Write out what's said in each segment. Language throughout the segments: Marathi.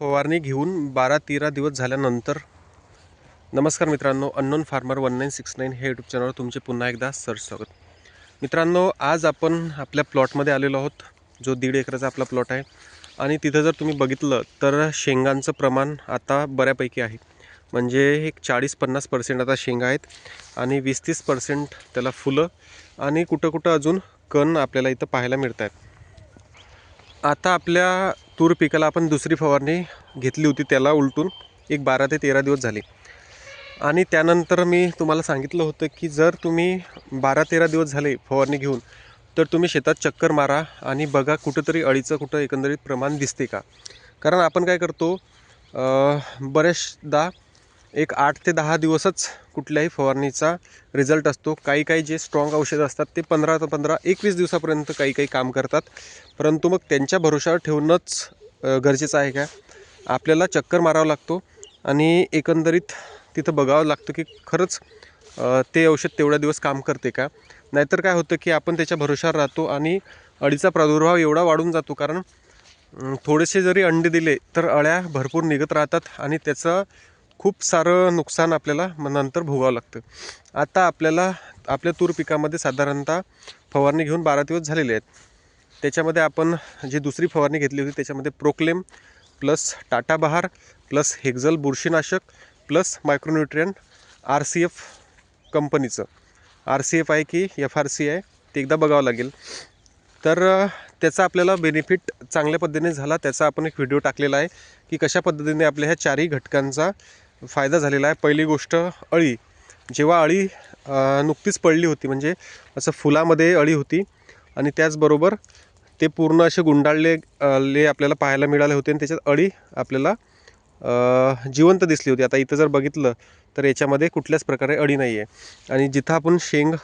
फवारणी घेऊन बारा तेरा दिवस झाल्यानंतर नमस्कार मित्रांनो Unknown Farmer one nine six nine हे यूट्यूब चॅनलवर तुमचे पुन्हा एकदा सर स्वागत. मित्रांनो आज आपण आपल्या प्लॉटमध्ये आलेलो आहोत जो दीड एकराचा आपला प्लॉट आहे. आणि तिथं जर तुम्ही बघितलं तर शेंगांचं प्रमाण आता बऱ्यापैकी आहे. म्हणजे एक चाळीस पन्नास पर्सेंट आता शेंगा आहेत आणि वीस तीस पर्सेंट त्याला फुलं आणि कुठं कुठं अजून कण आपल्याला इथं पाहायला मिळत आहेत आता आपल्या तूर पिकाला आपण दुसरी फवारणी घेतली होती त्याला उलटून एक बारा ते तेरा दिवस झाले. आणि त्यानंतर मी तुम्हाला सांगितलं होतं की जर तुम्ही बारा तेरा दिवस झाले फवारणी घेऊन तर तुम्ही शेतात चक्कर मारा आणि बघा कुठंतरी अळीचं कुठं एकंदरीत प्रमाण दिसते का. कारण आपण काय करतो बऱ्याचदा एक आठ ते दहा दिवसच कुठल्याही फवारणीचा रिझल्ट असतो. काही काही जे स्ट्रॉंग औषधं असतात ते पंधरा ते पंधरा एकवीस दिवसापर्यंत काही काही काम करतात. परंतु मग त्यांच्या भरोशावर ठेवणंच गरजेचं आहे का? आपल्याला चक्कर मारावा लागतो आणि एकंदरीत तिथं बघावं लागतं की खरंच ते औषध तेवढ्या दिवस काम करते का? नाहीतर काय होतं की आपण त्याच्या भरोशावर राहतो आणि अळीचा प्रादुर्भाव एवढा वाढून जातो. कारण थोडेसे जरी अंडे दिले तर अळ्या भरपूर निघत राहतात आणि त्याचं खूप सारं नुकसान आपल्याला मग नंतर भोगावं लागतं. आता आपल्याला आपल्या तूर पिकामध्ये साधारणतः फवारणी घेऊन बारा दिवस झालेले आहेत. त्याच्यामध्ये आपण जी दुसरी फवारणी घेतली होती त्याच्यामध्ये प्रोक्लेम प्लस टाटा बहार प्लस हेक्झल बुरशीनाशक plus micronutrient R C F कंपनीचं. आर सी एफ आहे की एफ आर सी आहे ते एकदा बघावं लागेल. तर त्याचा आपल्याला बेनिफिट चांगल्या पद्धतीने झाला त्याचा आपण एक व्हिडिओ टाकलेला आहे की कशा पद्धतीने आपल्या ह्या चारही घटकांचा फायदा झालेला आहे. पहिली गोष्ट अळी. जेव्हा अळी नुकतीच पडली होती म्हणजे असं फुलामध्ये अळी होती आणि त्याचबरोबर ते पूर्ण असे गुंडाळले ले आपल्याला पाहायला मिळाले होते आणि त्याच्यात अळी आपल्याला जिवंत दिसली होती. आता इथं जर बघितलं तर याच्यामध्ये कुठल्याच प्रकारे अळी नाही आहे आणि जिथं आपण शेंग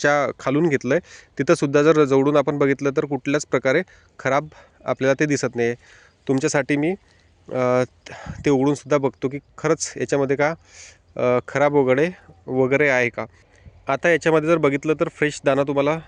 च्या खालून घेतलं आहे तिथंसुद्धा जर जवळून आपण बघितलं तर कुठल्याच प्रकारे खराब आपल्याला ते दिसत नाही आहे तुमच्यासाठी मी ते उघडूनसुद्धा बघतो की खरंच याच्यामध्ये का खराब वगैरे वगैरे आहे का? आता याच्यामध्ये जर बघितलं तर फ्रेश दाना तुम्हाला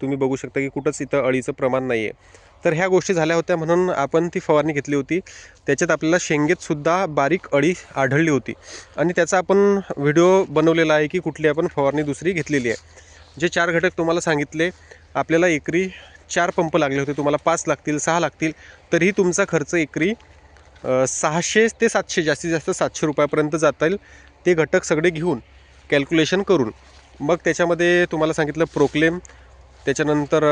तुम्ही बघू शकता की कुठंच इथं अळीचं प्रमाण नाही आहे तर ह्या गोष्टी झाल्या होत्या म्हणून आपण ती फवारणी घेतली होती. त्याच्यात आपल्याला शेंगेतसुद्धा बारीक अळी आढळली होती. आणि त्याचा आपण व्हिडिओ बनवलेला आहे की कुठली आपण फवारणी दुसरी घेतलेली आहे. जे चार घटक तुम्हाला सांगितले आपल्याला एकरी चार पंप लागले होते तुम्हाला पाच लागतील सहा लागतील तरीही तुमचा खर्च एकरी सहाशे ते सातशे जास्तीत जास्त सातशे रुपयापर्यंत जाता येईल. ते घटक सगळे घेऊन कॅल्क्युलेशन करून. मग त्याच्यामध्ये तुम्हाला सांगितलं प्रोक्लेम त्याच्यानंतर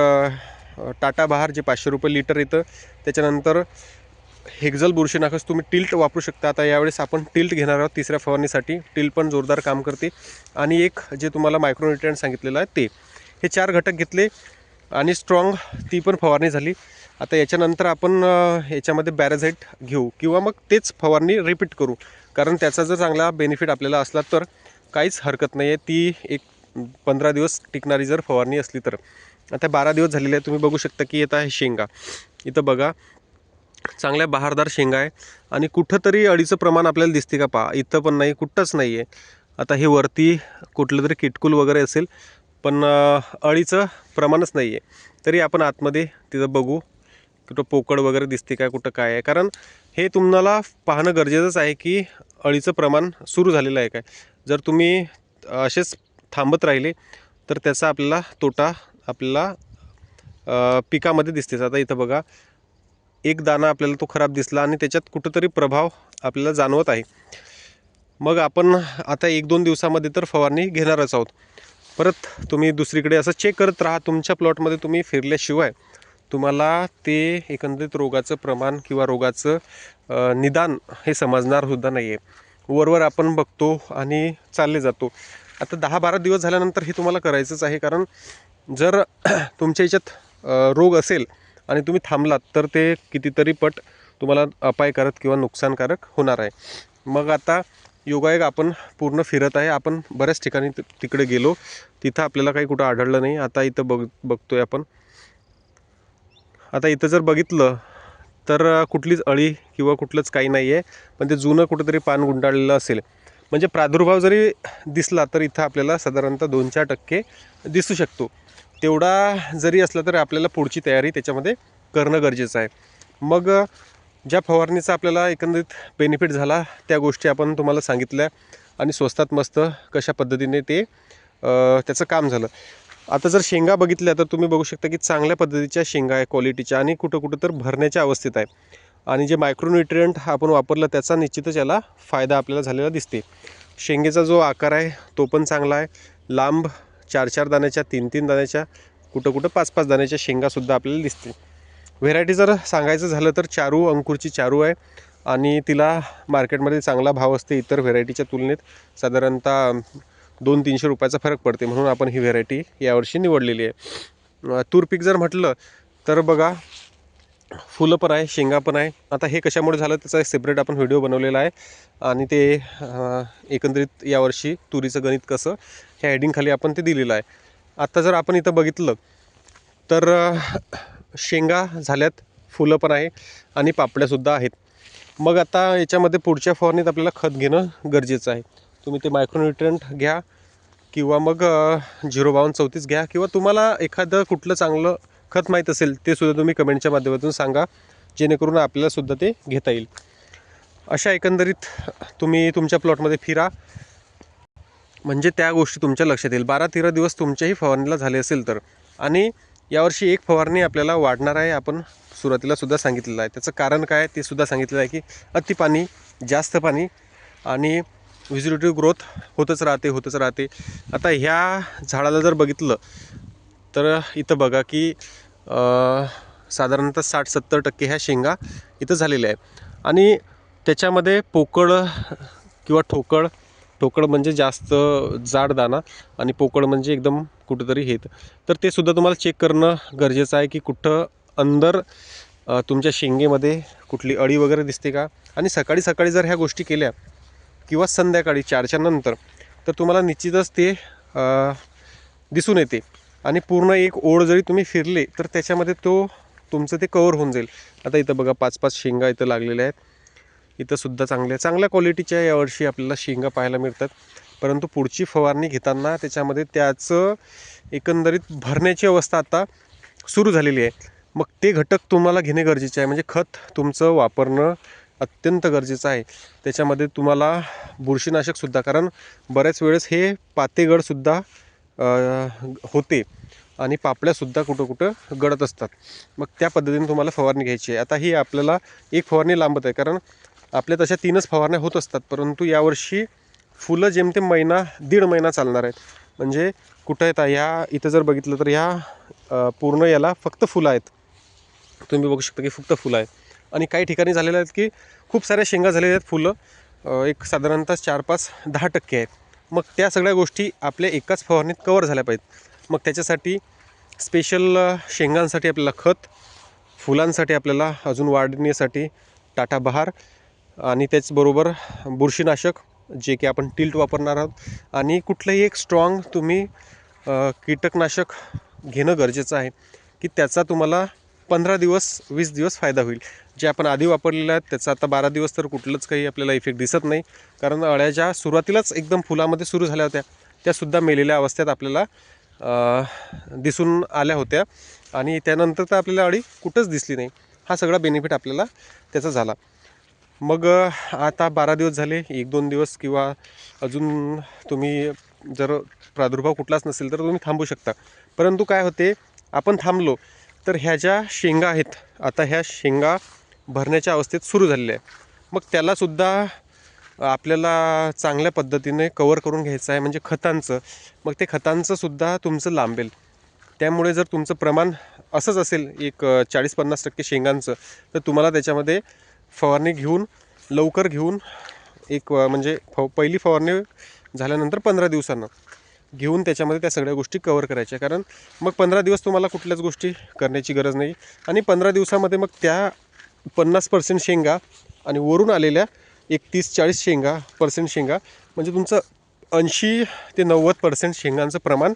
टाटा बहार जे पाचशे रुपये लिटर येतं त्याच्यानंतर हेक्झल बुरशीनाखस तुम्ही टिल्ट वापरू शकता. आता यावेळेस आपण टिल्ट घेणार आहोत तिसऱ्या फवारणीसाठी. टिल्ट पण जोरदार काम करते. आणि एक जे तुम्हाला मायक्रोन्युट्रियंट सांगितलेलं आहे ते. हे चार घटक घेतले आणि स्ट्रॉंग ती पण फवारणी झाली. आता याच्यानंतर आपण याच्यामध्ये बॅरेझेट घेऊ किंवा मग तेच फवारणी रिपीट करू. कारण त्याचा जर चांगला बेनिफिट आपल्याला असला तर काहीच हरकत नाही आहे ती एक पंधरा दिवस टिकणारी जर फवारणी असली तर. आता बारा दिवस झालेले आहे तुम्ही बघू शकता की येत आहे शेंगा. इथं बघा चांगल्या बहारदार शेंगा आहे. आणि कुठंतरी अळीचं प्रमाण आपल्याला दिसते का पहा. इथं पण नाही कुठंच नाही आहे आता हे वरती कुठलं तरी किटकूल वगैरे असेल पण अळीचं प्रमाणच नाही आहे तरी आपण आतमध्ये तिथं बघू. कुठं पोकळ वगैरे दिसते काय कुठं काय आहे? कारण हे तुम्हाला पाहणं गरजेचंच आहे की अळीचं प्रमाण सुरू झालेलं आहे काय. जर तुम्ही असेच थांबत राहिले तर त्याचा आपल्याला तोटा आपल्याला पिकामध्ये दिसतेच. आता इथं बघा एक दाणा आपल्याला तो खराब दिसला आणि त्याच्यात कुठंतरी प्रभाव आपल्याला जाणवत आहे. मग आपण आता एक दोन दिवसामध्ये तर फवारणी घेणारच आहोत. परत तुम्ही दुसरीकडे असं चेक करत राहा. तुमच्या प्लॉटमध्ये तुम्ही फिरल्याशिवाय तुम्हाला ते एकंदरीत रोगाचं प्रमाण किंवा रोगाचं निदान हे समजणार सुद्धा नाही आहे वरवर आपण बघतो आणि चालले जातो. आता दहा बारा दिवस झाल्यानंतर हे तुम्हाला करायचंच आहे कारण जर तुमच्या याच्यात रोग असेल आणि तुम्ही थांबलात तर ते कितीतरी पट तुम्हाला अपायकारक किंवा नुकसानकारक होणार आहे. मग आता योगायोग आपण पूर्ण फिरत आहे. आपण बऱ्याच ठिकाणी तिकडे गेलो. तिथं आपल्याला काही कुठं आढळलं नाही. आता इथं बघ बघतोय आपण. आता इथं जर बघितलं तर कुठलीच अळी किंवा कुठलंच काही नाही आहे पण ते जुनं कुठंतरी पान गुंडाळलेलं असेल. म्हणजे प्रादुर्भाव जरी दिसला तर इथं आपल्याला साधारणतः दोन चार टक्के दिसू शकतो. तेवढा जरी असला तरी आपल्याला पुढची तयारी त्याच्यामध्ये करणं गरजेचं आहे. मग ज्या फवारणीचा आपल्याला एकंदरीत बेनिफिट झाला त्या गोष्टी आपण तुम्हाला सांगितल्या आणि स्वस्तात मस्त कशा पद्धतीने ते त्याचं काम झालं. आता जर शेंगा बघितल्या तर तुम्ही बघू शकता की चांगल्या पद्धतीच्या शेंगा आहे क्वालिटीच्या आणि कुठं कुठं तर भरण्याच्या अवस्थेत आहे. आणि जे मायक्रोन्युट्रियंट आपण वापरलं त्याचा निश्चितच याला फायदा आपल्याला झालेला दिसते. शेंगेचा जो आकार आहे तो पण चांगला आहे. लांब चार चार दाण्याच्या तीन तीन दाण्याच्या कुठं कुठं पाच पाच दाण्याच्या शेंगासुद्धा आपल्याला दिसते. व्हेरायटी जर सांगायचं झालं तर चारू अंकुरची चारू आहे आणि तिला मार्केटमध्ये चांगला भाव असते इतर व्हेरायटीच्या तुलनेत. साधारणतः दोन तीनशे रुपयाचा फरक पडते म्हणून आपण ही व्हेरायटी यावर्षी निवडलेली आहे. तूर पीक जर म्हटलं तर बघा फुलं पण आहे शेंगा पण आहे. आता हे कशामुळे झालं त्याचा एक सेपरेट आपण व्हिडिओ बनवलेला आहे. आणि ते एकंदरीत यावर्षी तुरीचं गणित कसं ह्या हेडिंगखाली आपण ते दिलेलं आहे. आत्ता जर आपण इथं बघितलं तर शेंगा झाल्यात फुलं पण आहे आणि पापड्यासुद्धा आहेत. मग आता याच्यामध्ये पुढच्या फवारणीत आपल्याला खत घेणं गरजेचं आहे. तुम्ही ते मायक्रोन्युट्रियंट घ्या किंवा मग झिरो बावन्न चौतीस घ्या किंवा तुम्हाला एखादं कुठलं चांगलं खत माहीत असेल ते सुद्धा तुम्ही कमेंटच्या माध्यमातून सांगा जेणेकरून आपल्याला सुद्धा ते घेता येईल. अशा एकंदरीत तुम्ही तुमच्या प्लॉटमध्ये फिरा. म्हणजे त्या गोष्टी तुमच्या लक्षात येईल. बारा तेरा दिवस तुमच्याही फवारणीला झाले असेल तर. आणि यावर्षी एक फवारणी आपल्याला वाढणार आहे आपण सुरुवातीला सुद्धा सांगितलेलं आहे. त्याचं कारण काय ते सुद्धा सांगितलेलं आहे की अति पाणी जास्त पाणी आणि व्हिजिटेटिव्ह ग्रोथ होतच राहते होतच राहते. आता ह्या झाडाला जर बघितलं तर इथं बघा की साधारणतः साठ सत्तर टक्के ह्या शेंगा इथं झालेल्या आहेत. आणि त्याच्यामध्ये पोकळ किंवा ठोकळ ठोकळ म्हणजे जास्त जाड दाना आणि पोकळ म्हणजे एकदम कुठंतरी हेत. तर ते सुद्धा तुम्हाला चेक करणं गरजेचं आहे की कुठं अंदर तुमच्या शेंगेमध्ये कुठली अळी वगैरे दिसते का? आणि सकाळी सकाळी जर ह्या गोष्टी केल्या किंवा संध्याकाळी चारच्या नंतर तर तुम्हाला निश्चितच ते दिसून येते. आणि पूर्ण एक ओढ जरी तुम्ही फिरले तर त्याच्यामध्ये तो तुमचं ते कवर होऊन जाईल. आता इथं बघा पाच पाच शेंगा इथं लागलेल्या आहेत. इथंसुद्धा चांगल्या चांगल्या क्वालिटीच्या यावर्षी आपल्याला शेंगा पाहायला मिळतात. परंतु पुढची फवारणी घेताना त्याच्यामध्ये त्याचं एकंदरीत भरण्याची अवस्था आता सुरू झालेली आहे. मग ते घटक तुम्हाला घेणे गरजेचे आहे. म्हणजे खत तुमचं वापरणं अत्यंत गरजेचं आहे. त्याच्यामध्ये तुम्हाला बुरशीनाशकसुद्धा कारण बऱ्याच वेळेस हे पातेगडसुद्धा होते आणि पापड्यासुद्धा कुठं कुठं गळत असतात. मग त्या पद्धतीने तुम्हाला फवारणी घ्यायची आहे. आता ही आपल्याला एक फवारणी लांबत आहे कारण आपल्या तशा तीनच फवारण्या होत असतात परंतु यावर्षी फुलं जेमतेम महिना दीड महिना चालणार आहेत. म्हणजे कुठं येतात ह्या इथं जर बघितलं तर ह्या पूर्ण याला फक्त फुलं आहेत. तुम्ही बघू शकता की फक्त फुलं आहेत. आणि काही ठिकाणी झालेल्या आहेत की खूप साऱ्या शेंगा झालेल्या आहेत फुलं. एक साधारणतः चार पाच दहा टक्के आहेत. मग त्या सगळ्या गोष्टी आपल्या एकाच फवारणीत कवर झाल्या पाहिजेत. मग त्याच्यासाठी स्पेशल शेंगांसाठी आपल्याला खत फुलांसाठी आपल्याला अजून वाढण्यासाठी टाटा बहार आणि त्याचबरोबर बुरशीनाशक जे की आपण टिल्ट वापरणार आहोत. आणि कुठलंही एक स्ट्रॉंग तुम्ही कीटकनाशक घेणं गरजेचं आहे की त्याचा तुम्हाला पंधरा दिवस वीस दिवस फायदा होईल. जे आपण आधी वापरलेलं आहेत त्याचा आता बारा दिवस तर कुठलंच काही आपल्याला इफेक्ट दिसत नाही. कारण अळ्या ज्या सुरुवातीलाच एकदम फुलामध्ये सुरू झाल्या होत्या. त्यासुद्धा मेलेल्या अवस्थेत आपल्याला दिसून आल्या होत्या. आणि त्यानंतर तर आपल्याला अळी कुठंच दिसली नाही. हा सगळा बेनिफिट आपल्याला त्याचा झाला. मग आता बारा दिवस झाले एक दोन दिवस किंवा अजून तुम्ही जर प्रादुर्भाव कुठलाच नसेल तर तुम्ही थांबू शकता. परंतु काय होते आपण थांबलो तर ह्या ज्या शेंगा आहेत आता ह्या शेंगा भरण्याच्या अवस्थेत सुरू झालेल्या आहे. मग त्यालासुद्धा आपल्याला चांगल्या पद्धतीने कवर करून घ्यायचं आहे म्हणजे खतांचं. मग ते खतांचंसुद्धा तुमचं लांबेल. त्यामुळे जर तुमचं प्रमाण असंच असेल एक चाळीस पन्नास टक्के शेंगांचं तर तुम्हाला त्याच्यामध्ये फवारणी घेऊन लवकर घेऊन एक म्हणजे फव पहिली फवारणी झाल्यानंतर पंधरा दिवसांना घेऊन त्याच्यामध्ये त्या सगळ्या गोष्टी कवर करायच्या. कारण मग पंधरा दिवस तुम्हाला कुठल्याच गोष्टी करण्याची गरज नाही. आणि पंधरा दिवसामध्ये मग त्या पन्नास पर्सेंट शेंगा आणि वरून आलेल्या एक तीस चाळीस शेंगा पर्सेंट शेंगा. म्हणजे तुमचं ऐंशी ते नव्वद पर्सेंट शेंगांचं प्रमाण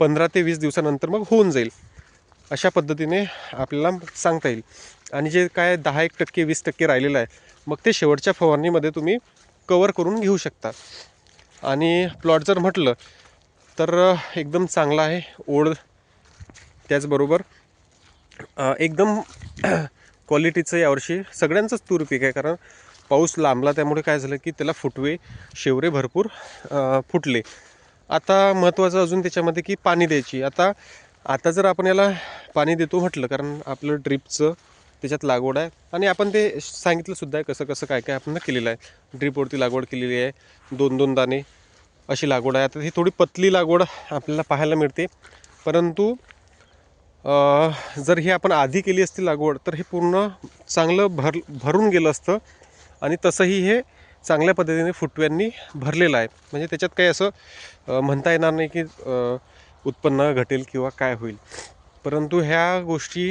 पंधरा ते वीस दिवसानंतर मग होऊन जाईल. अशा पद्धतीने आपल्याला सांगता येईल. आणि जे काय दहा एक टक्के वीस टक्के राहिलेलं आहे मग ते शेवटच्या फवारणीमध्ये तुम्ही कवर करून घेऊ शकता. आणि प्लॉट जर म्हटलं तर एकदम चांगला आहे. ओढ त्याचबरोबर एकदम क्वालिटीचं यावर्षी सगळ्यांचंच तूर पीक आहे कारण पाऊस लांबला त्यामुळे काय झालं की त्याला फुटवे शेवरे भरपूर फुटले. आता महत्त्वाचं अजून त्याच्यामध्ये की पाणी द्यायची. आता आता जर आपण याला पाणी देतो म्हटलं कारण आपलं ड्रीपचं त्याच्यात लागवड आहे. आणि आपण ते सांगितलं सुद्धा आहे कसं कसं काय काय आपण केलेलं आहे. ड्रीपवरती लागवड केलेली आहे दोन दोन दाणे अशी लागवड आहे. आता ही थोडी पतली लागवड आपल्याला पाहायला मिळते. परंतु जर हे आपण आधी केली असती लागवड तर हे पूर्ण चांगलं भर भरून गेलं असतं. आणि तसंही हे चांगल्या पद्धतीने फुटव्यांनी भरलेलं आहे. म्हणजे त्याच्यात काही असं म्हणता येणार नाही की उत्पन्न घटेल किंवा काय होईल. परंतु ह्या गोष्टी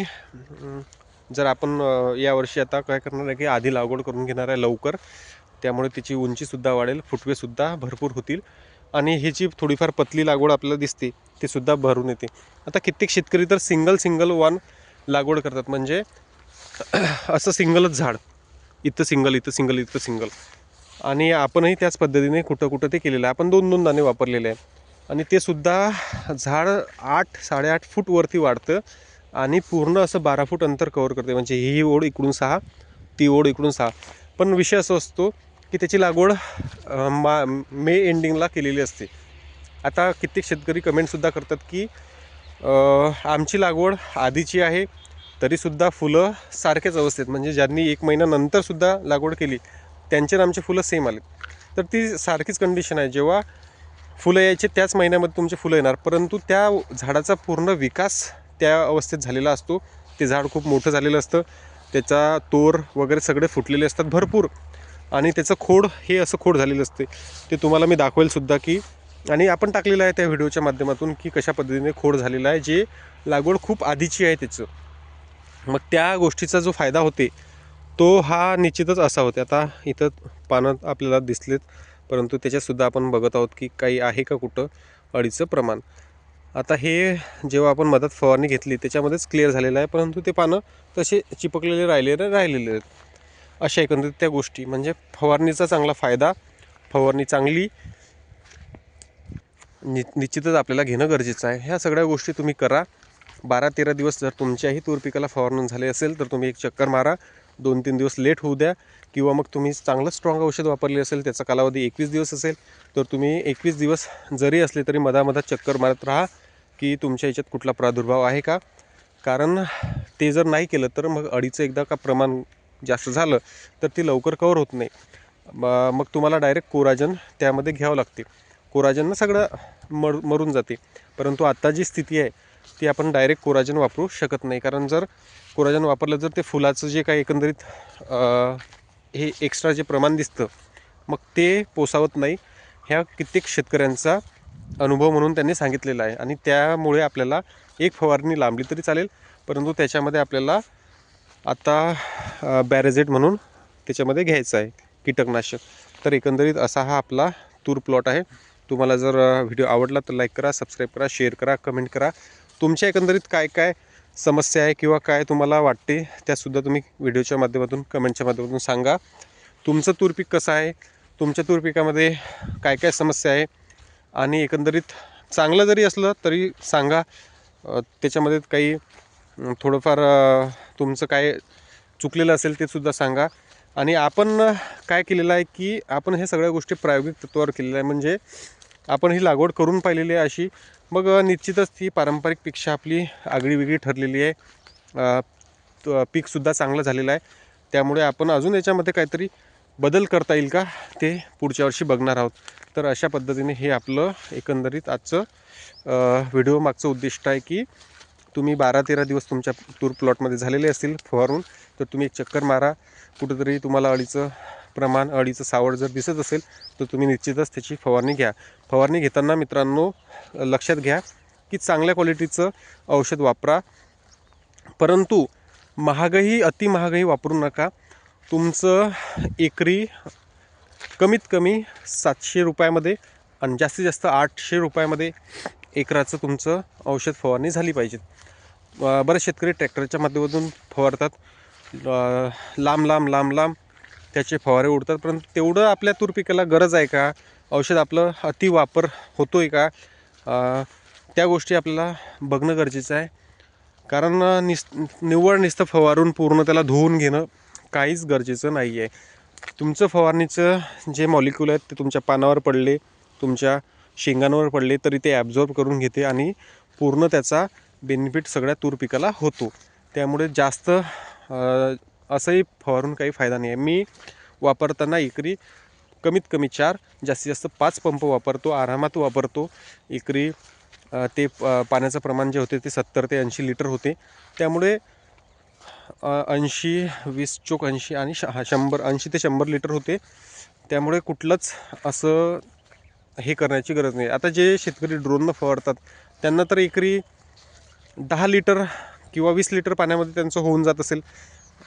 जर आपण यावर्षी आता काय करणार आहे की आधी लागवड करून घेणार आहे लवकर त्यामुळे तिची उंचीसुद्धा वाढेल फुटवेसुद्धा भरपूर होतील. आणि ही जी थोडीफार पतली लागवड आपल्याला दिसते ती सुद्धा भरून येते. आता कित्येक शेतकरी तर सिंगल सिंगल वन लागवड करतात. म्हणजे असं सिंगलच झाड. इथं सिंगल इथं सिंगल इथं सिंगल आणि आपणही त्याच पद्धतीने कुठं कुठं ते केलेलं आहे. आपण दोन दोन दाणे वापरलेले आहे आणि ते सुद्धा झाड आठ साडेआठ फूट वरती वाढतं आणि पूर्ण असं बारा फूट अंतर कवर करते. म्हणजे ही ओढ इकडून सहा ती ओढ इकडून सहा. पण विषय असं असतो की त्याची लागवड मा मे एंडिंगला केलेली असते. आता कित्येक शेतकरी कमेंटसुद्धा करतात की आमची लागवड आधीची आहे तरीसुद्धा फुलं सारख्याच अवस्थेत. म्हणजे ज्यांनी एक महिन्यानंतरसुद्धा लागवड केली त्यांचे आमचे फुलं सेम आले तर ती सारखीच कंडिशन आहे. जेव्हा फुलं यायचे त्याच महिन्यामध्ये तुमचे फुलं येणार. परंतु त्या झाडाचा पूर्ण विकास त्या अवस्थेत झालेला असतो. ते झाड खूप मोठं झालेलं असतं. त्याचा तोर वगैरे सगळे फुटलेले असतात. भरपूर. आणि त्याचं खोड हे असं खोड झालेलं असते ते तुम्हाला मी दाखवेलसुद्धा की आणि आपण टाकलेलं आहे त्या व्हिडिओच्या माध्यमातून की कशा पद्धतीने खोड झालेला आहे जे लागवड खूप आधीची आहे त्याचं. मग त्या गोष्टीचा जो फायदा होते तो हा निश्चितच असा होते. आता इथं पानं आपल्याला दिसलेत परंतु त्याच्यातसुद्धा आपण बघत आहोत की काही आहे का कुठं अडीचं प्रमाण. आता हे जेव्हा आपण मदत फवारणी घेतली त्याच्यामध्येच क्लिअर झालेलं आहे परंतु ते पानं तसे चिपकलेले राहिलेले राहिलेले आहेत. अशा एकंदरीत त्या गोष्टी. म्हणजे फवारणीचा चांगला फायदा फवारणी चांगली नि निश्चितच आपल्याला घेणं गरजेचं आहे. ह्या सगळ्या गोष्टी तुम्ही करा. बारा तेरा दिवस जर तुमच्याही तूर पिकाला फवारणून झाले असेल तर तुम्ही एक चक्कर मारा. दोन तीन दिवस लेट होऊ द्या. किंवा मग तुम्ही चांगलं स्ट्रॉंग औषध वापरले असेल त्याचा कालावधी एकवीस दिवस असेल तर तुम्ही एकवीस दिवस जरी असले तरी मधामधात चक्कर मारत राहा की तुमच्या याच्यात कुठला प्रादुर्भाव आहे का? कारण ते जर नाही केलं तर मग अडीचं एकदा का प्रमाण जास्त झालं तर ती लवकर कवर होत नाही. मग तुम्हाला डायरेक्ट कोराजन त्यामध्ये घ्यावं लागते. कोराजननं सगळं मर मरून जाते. परंतु आत्ता जी स्थिती आहे ती आपण डायरेक्ट कोराजन वापरू शकत नाही. कारण जर कोराजन वापरलं जर ते फुलाचं जे काही एकंदरीत हे एक्स्ट्रा जे प्रमाण दिसतं मग ते पोसावत नाही. ह्या कित्येक शेतकऱ्यांचा अनुभव म्हणून त्यांनी सांगितलेला आहे. आणि त्यामुळे आपल्याला एक फवारणी लांबली तरी चालेल परंतु त्याच्यामध्ये आपल्याला आता बॅरेझेट म्हणून त्याच्यामध्ये घ्यायचं आहे कीटकनाशक. तर एकंदरीत असा हा आपला तूर प्लॉट आहे. तुम्हाला जर व्हिडिओ आवडला तर लाईक करा सबस्क्राईब करा शेअर करा कमेंट करा. तुमच्या एकंदरीत काय काय समस्या आहे किंवा काय तुम्हाला वाटते त्यासुद्धा तुम्ही व्हिडिओच्या माध्यमातून कमेंटच्या माध्यमातून सांगा. तुमचं तूर पीक कसं आहे? तुमच्या तूर पिकामध्ये काय काय समस्या आहे? आणि एकंदरीत चांगलं जरी असलं तरी सांगा. त्याच्यामध्ये काही थोडंफार तुमचं काय चुकलेलं असेल ते सुद्धा सांगा. आणि आपण काय केलेलं आहे की आपण हे सगळ्या गोष्टी प्रायोगिक तत्वावर केलेल्या आहे म्हणजे आपण ही लागवड करून पाहिलेली आहे अशी. मग निश्चितच ती पारंपरिकपेक्षा आपली आगळीवेगळी ठरलेली आहे. पीकसुद्धा चांगलं झालेलं आहे. त्यामुळे आपण अजून याच्यामध्ये काहीतरी बदल करता येईल का ते पुढच्या वर्षी बघणार आहोत. तर अशा पद्धतीने हे आपलं एकंदरीत आजचं व्हिडिओ मागचं उद्दिष्ट आहे की तुम्ही बारा तेरा दिवस तुमच्या तूर प्लॉटमध्ये झालेले असतील फवारून तर तुम्ही एक चक्कर मारा. कुठंतरी तुम्हाला अळीचं प्रमाण अळीचं सावड जर दिसत असेल तर तुम्ही निश्चितच त्याची फवारणी घ्या. फवारणी घेताना मित्रांनो लक्षात घ्या की चांगल्या क्वालिटीचं औषध वापरा. परंतु महागही अति महागही वापरू नका. तुमचं एकरी कमीत कमी सातशे रुपयामध्ये आणि जास्तीत जास्त आठशे रुपयामध्ये एकराचं तुमचं औषध फवारणी झाली पाहिजे. बरेच शेतकरी ट्रॅक्टरच्या माध्यमातून फवारतात. लांब लांब लांब लांब त्याचे फवारे उडतात. परंतु तेवढं आपल्या तूर पिकाला गरज आहे का? औषध आपलं अति वापर होतो आहे का त्या गोष्टी आपल्याला बघणं गरजेचं आहे. कारण निस निव्वळ नुसतं फवारून पूर्ण त्याला धुवून घेणं काहीच गरजेचं नाही आहे तुमचं फवारणीचं जे मॉलिक्युल आहेत ते तुमच्या पानावर पडले तुमच्या शेंगांवर पडले तरी ते ॲब्झॉर्ब करून घेते आणि पूर्ण त्याचा बेनिफिट सगळ्या तूर पिकाला होतो. त्यामुळे जास्त असंही फवारून काही फायदा नाही आहे. मी वापरताना एकरी कमीत कमी चार जास्तीत जास्त पाच पंप वापरतो आरामात वापरतो. एकरी ते प- पाण्याचं प्रमाण जे होते ते सत्तर ते ऐंशी लिटर होते. त्यामुळे ऐंशी वीस चोक ऐंशी आणि श शंभर ऐंशी ते शंभर लिटर होते. त्यामुळे कुठलंच असं हे करण्याची गरज नाही. आता जे शेतकरी ड्रोननं फवारतात त्यांना तर एकरी दहा लिटर किंवा वीस लिटर पाण्यामध्ये त्यांचं होऊन जात असेल.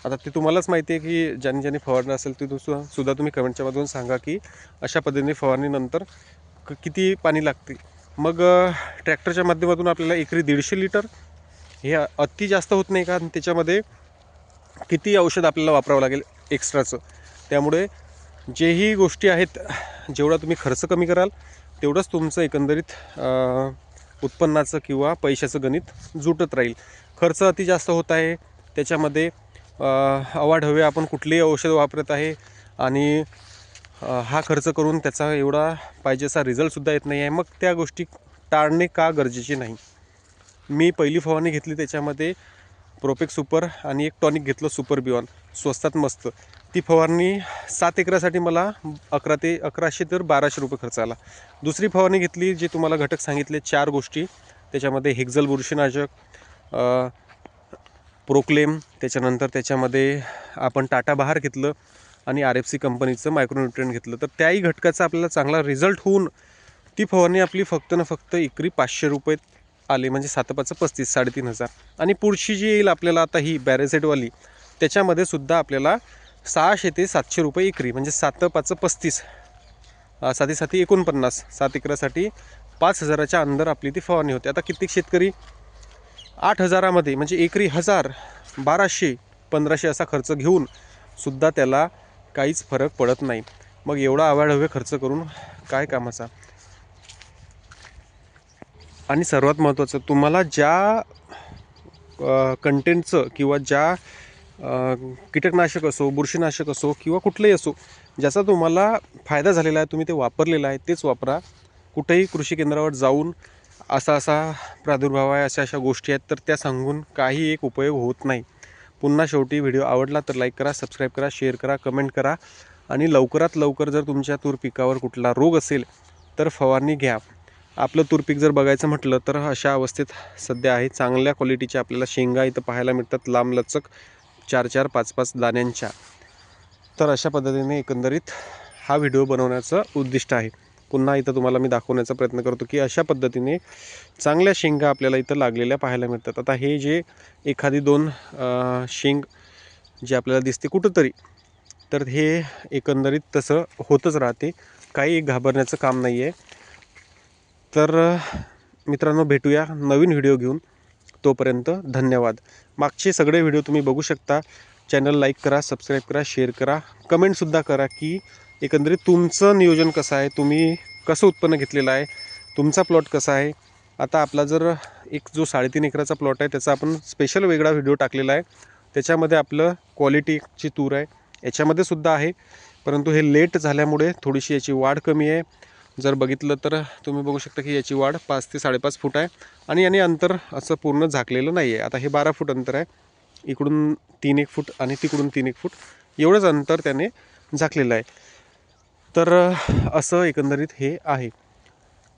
आता ते तुम्हालाच माहिती आहे की ज्याने ज्याने फवारणं असेल ते दुसरं सुद्धा तुम्ही कमेंटच्या मधून सांगा की अशा पद्धतीने फवारणीनंतर क- किती पाणी लागते. मग ट्रॅक्टरच्या माध्यमातून आपल्याला एकरी दीडशे लिटर हे अति जास्त होत नाही का? आणि त्याच्यामध्ये किती औषध आपल्याला वापरावं लागेल एक्स्ट्राचं? त्यामुळे जेही गोष्टी आहेत जेवढा तुम्ही खर्च कमी कराल तेवढंच तुमचं एकंदरीत उत्पन्नाचं किंवा पैशाचं गणित जुटत राहील. खर्च अति जास्त होत आहे त्याच्यामध्ये अ, अवाढव्य आपण कुठलेही औषध वापरत आहे आणि हा खर्च करून त्याचा एवढा पाहिजेसा रिझल्टसुद्धा येत नाही आहे मग त्या गोष्टी टाळणे का गरजेचे नाही? मी पहिली फवारणी घेतली त्याच्यामध्ये प्रोपेक सुपर आणि एक टॉनिक घेतलं सुपर बियॉन स्वस्तात मस्त. ती फवारणी सात एकरासाठी मला अकरा ते अकराशे तर बाराशे रुपये खर्च आला. दुसरी फवारणी घेतली जे तुम्हाला घटक सांगितले चार गोष्टी. त्याच्यामध्ये हेक्झल बुरशीनाशक प्रोक्लेम त्याच्यानंतर त्याच्यामध्ये आपण टाटा बहार घेतलं आणि आर एफ सी कंपनीचं मायक्रोन्युट्रियन घेतलं. तर त्याही घटकाचा आपल्याला चांगला रिझल्ट होऊन ती फवारणी आपली फक्त ना फक्त एकरी पाचशे रुपये आले म्हणजे सात पाच पस्तीस साडेतीन हजार. आणि पुढची जी येईल आपल्याला आता ही बॅरेसेटवाली त्याच्यामध्ये सुद्धा आपल्याला सहाशे ते सातशे रुपये एकरी म्हणजे सात पाच पस्तीस. अ, साती साती एकोणपन्नास. सात एकरासाठी पाच हजाराच्या अंदर आपली ती फवारणी होते. आता कित्येक शेतकरी? आठ हजारामध्ये म्हणजे एकरी हजार बाराशे पंधराशे असा खर्च घेऊन सुद्धा त्याला काहीच फरक पडत नाही. मग एवढा आवाढव्य खर्च करून काय कामाचा? आणि सर्वात महत्त्वाचं तुम्हाला ज्या कंटेंटचं किंवा ज्या कीटकनाशक असो बुरशीनाशक असो किंवा कुठलंही असो ज्याचा तुम्हाला फायदा झालेला आहे तुम्ही ते वापरलेलं आहे तेच वापरा. कुठेही कृषी केंद्रावर जाऊन असा असा प्रादुर्भाव आहे अशा अशा गोष्टी आहेत तर त्या सांगून काही एक उपयोग होत नाही. पुन्हा शेवटी व्हिडिओ आवडला तर लाईक करा सबस्क्राईब करा शेअर करा कमेंट करा आणि लवकरात लवकर जर तुमच्या तूर पिकावर कुठला रोग असेल तर फवारणी घ्या. आपलं तूर पीक जर बघायचं म्हटलं तर अशा अवस्थेत सध्या आहे चांगल्या क्वालिटीच्या आपल्याला शेंगा इथं पाहायला मिळतात लांबलचक चार चार पाच पाच दाण्यांच्या. तर अशा पद्धतीने एकंदरीत हा व्हिडिओ बनवण्याचं उद्दिष्ट आहे. पुन्हा इथं तुम्हाला मी दाखवण्याचा प्रयत्न करतो की अशा पद्धतीने चांगल्या शेंगा आपल्याला इथं लागलेल्या पाहायला मिळतात. आता हे जे एखादी दोन शेंग जे आपल्याला दिसते कुठंतरी तर हे एकंदरीत तसं होतच राहते. काही घाबरण्याचं काम नाही आहे तर मित्रांनो भेटूया नवीन व्हिडिओ घेऊन. तोपर्यंत धन्यवाद. मागचे सगळे व्हिडिओ तुम्ही बघू शकता. चॅनल लाईक करा सबस्क्राईब करा शेअर करा. कमेंटसुद्धा करा की एकंदरीत तुमचं नियोजन कसं आहे तुम्ही कसं उत्पन्न घेतलेलं आहे तुमचा प्लॉट कसा आहे. आता आपला जर एक जो साडेतीन एकराचा प्लॉट आहे त्याचा आपण स्पेशल वेगळा व्हिडिओ टाकलेला आहे. त्याच्यामध्ये आपलं क्वालिटीची तूर आहे. याच्यामध्ये सुद्धा आहे. परंतु हे लेट झाल्यामुळे थोडीशी याची वाढ कमी आहे. जर बघितलं तर तुम्ही बघू शकता की याची वाढ पाच ते साडेपाच फूट आहे. आणि याने अंतर असं पूर्ण झाकलेलं नाही आहे आता हे बारा फूट अंतर आहे. इकडून तीन एक फूट आणि तिकडून तीन एक फूट एवढंच अंतर त्याने झाकलेलं आहे. तर असं एकंदरीत हे आहे.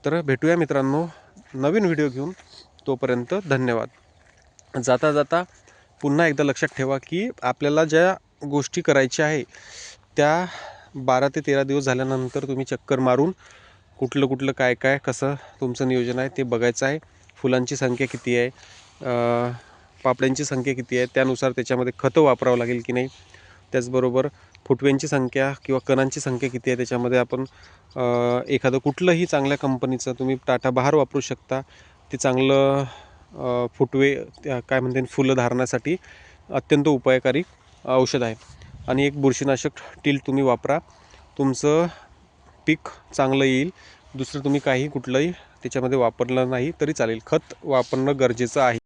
तर भेटूया मित्रांनो नवीन व्हिडिओ घेऊन. तोपर्यंत धन्यवाद. जाता जाता पुन्हा एकदा लक्षात ठेवा की आपल्याला ज्या गोष्टी करायच्या आहे त्या बारा ते तेरा दिवस झाल्यानंतर तुम्ही चक्कर मारून कुठलं कुठलं काय काय कसं तुमचं नियोजन आहे ते बघायचं आहे. फुलांची संख्या किती आहे पापड्यांची संख्या किती आहे त्यानुसार त्याच्यामध्ये खतं वापरावं लागेल की नाही. त्याचबरोबर फुटव्यांची संख्या किंवा कणांची संख्या किती आहे त्याच्यामध्ये आपण एखादं कुठलंही चांगल्या कंपनीचं तुम्ही टाटा बहार वापरू शकता. ते चांगलं फुटवे त्या काय म्हणते फुलं धारण्यासाठी अत्यंत उपायकारी औषध आहे. आणि एक बुरशीनाशक टील तुम्ही वापरा. तुमचं पीक चांगलं येईल दुसरं तुम्ही काही कुठलंही त्याच्यामध्ये वापरलं नाही तरी चालेल. खत वापरणं गरजेचं आहे.